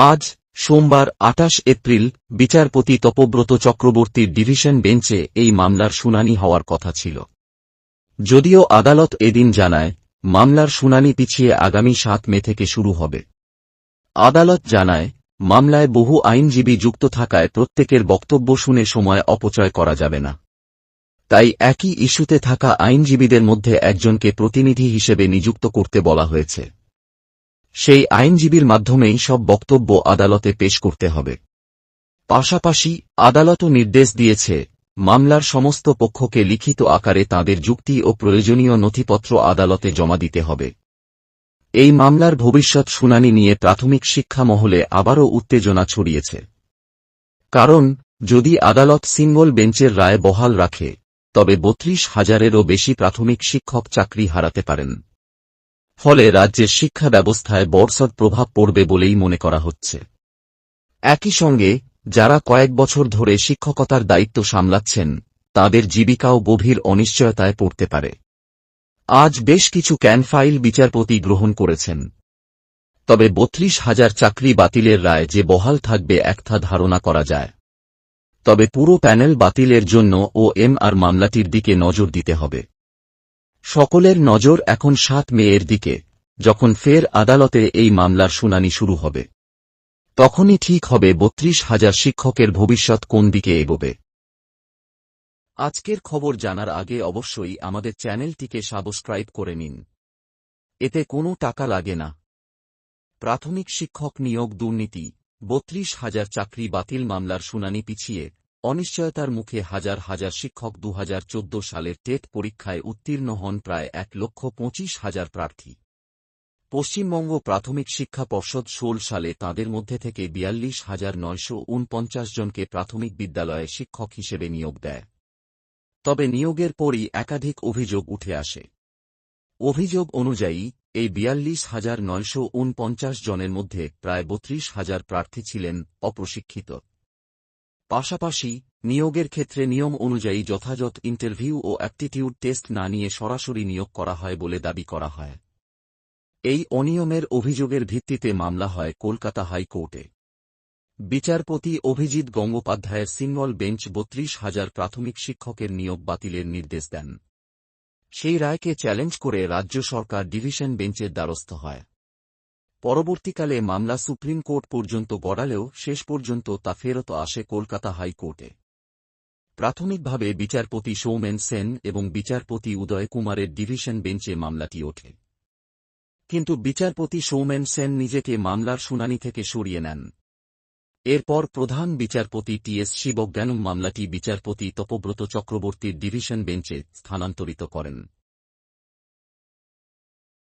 আজ, সোমবার আটাশ এপ্রিল, বিচারপতি তপব্রত চক্রবর্তীর ডিভিশন বেঞ্চে এই মামলার শুনানি হওয়ার কথা ছিল। যদিও আদালত এদিন জানায়, মামলার শুনানি পিছিয়ে আগামী সাত মে থেকে শুরু হবে। আদালত জানায়, মামলায় বহু আইনজীবী যুক্ত থাকায় প্রত্যেকের বক্তব্য শুনে সময় অপচয় করা যাবে না। তাই একই ইস্যুতে থাকা আইনজীবীদের মধ্যে একজনকে প্রতিনিধি হিসেবে নিযুক্ত করতে বলা হয়েছে। সেই আইনজীবীর মাধ্যমেই সব বক্তব্য আদালতে পেশ করতে হবে। পাশাপাশি আদালতও নির্দেশ দিয়েছে, মামলার সমস্ত পক্ষকে লিখিত আকারে তাদের যুক্তি ও প্রয়োজনীয় নথিপত্র আদালতে জমা দিতে হবে। এই মামলার ভবিষ্যৎ শুনানি নিয়ে প্রাথমিক শিক্ষা মহলে আবারও উত্তেজনা ছড়িয়েছে। কারণ, যদি আদালত সিঙ্গল বেঞ্চের রায় বহাল রাখে, তবে বত্রিশ হাজারেরও বেশি প্রাথমিক শিক্ষক চাকরি হারাতে পারেন। ফলে রাজ্যের শিক্ষা ব্যবস্থায় বর্ষদ প্রভাব পড়বে বলেই মনে করা হচ্ছে। একই সঙ্গে, যারা কয়েক বছর ধরে শিক্ষকতার দায়িত্ব সামলাচ্ছেন, তাদের জীবিকাও গভীর অনিশ্চয়তায় পড়তে পারে। আজ বেশ কিছু ক্যান ফাইল বিচারপতি গ্রহণ করেছেন। তবে বত্রিশ হাজার চাকরি বাতিলের রায় যে বহাল থাকবে একথা ধারণা করা যায়। তবে পুরো প্যানেল বাতিলের জন্য ও এম আর মামলাটির দিকে নজর দিতে হবে। সকলের নজর এখন সাত মেয়ের দিকে, যখন ফের আদালতে এই মামলার শুনানি শুরু হবে। তখনই ঠিক হবে বত্রিশ হাজার শিক্ষকের ভবিষ্যৎ কোন দিকে এগোবে। আজকের খবর জানার আগে অবশ্যই আমাদের চ্যানেলটিকে সাবস্ক্রাইব করে নিন। এতে কোনো টাকা লাগে না। প্রাথমিক শিক্ষক নিয়োগ দুর্নীতি, বত্রিশ হাজার চাকরি বাতিল মামলার শুনানি পিছিয়ে। অনিশ্চয়তার মুখে হাজার হাজার শিক্ষক দু হাজার চৌদ্দ সালের টেট পরীক্ষায় উত্তীর্ণ হন প্রায় এক লক্ষ পঁচিশ হাজার প্রার্থী। পশ্চিমবঙ্গ প্রাথমিক শিক্ষা পর্ষদ ষোল সালে তাদের মধ্যে থেকে বিয়াল্লিশ হাজার নয়শো উনপঞ্চাশ জনকে প্রাথমিক বিদ্যালয়ে শিক্ষক হিসেবে নিয়োগ দেয়। তবে নিয়োগের পরই একাধিক অভিযোগ উঠে আসে। অভিযোগ অনুযায়ী, এই বিয়াল্লিশ হাজার নয়শো উনপঞ্চাশ জনের মধ্যে প্রায় বত্রিশ হাজার প্রার্থী ছিলেন অপ্রশিক্ষিত। পাশাপাশি, নিয়োগের ক্ষেত্রে নিয়ম অনুযায়ী যথাযথ ইন্টারভিউ ও অ্যাপটিটিউড টেস্ট না নিয়ে সরাসরি নিয়োগ করা হয় বলে দাবি করা হয়। এই অনিয়মের অভিযোগের ভিত্তিতে মামলা হয় কলকাতা হাইকোর্টে। বিচারপতি অভিজিৎ গঙ্গোপাধ্যায়ের সিঙ্গল বেঞ্চ বত্রিশ হাজার প্রাথমিক শিক্ষকের নিয়োগ বাতিলের নির্দেশ দেন। সেই রায়কে চ্যালেঞ্জ করে রাজ্য সরকার ডিভিশন বেঞ্চের দ্বারস্থ হয়। পরবর্তীকালে মামলা সুপ্রিম কোর্ট পর্যন্ত গড়ালেও শেষ পর্যন্ত তা ফেরত আসে কলকাতা হাইকোর্টে। প্রাথমিকভাবে বিচারপতি সৌমেন সেন এবং বিচারপতি উদয় কুমারের ডিভিশন বেঞ্চে মামলাটি ওঠে। কিন্তু বিচারপতি সৌমেন সেন নিজেকে মামলার শুনানি থেকে সরিয়ে নেন। এরপর প্রধান বিচারপতি টি এস শিবজ্ঞানম মামলাটি বিচারপতি তপব্রত চক্রবর্তীর ডিভিশন বেঞ্চে স্থানান্তরিত করেন।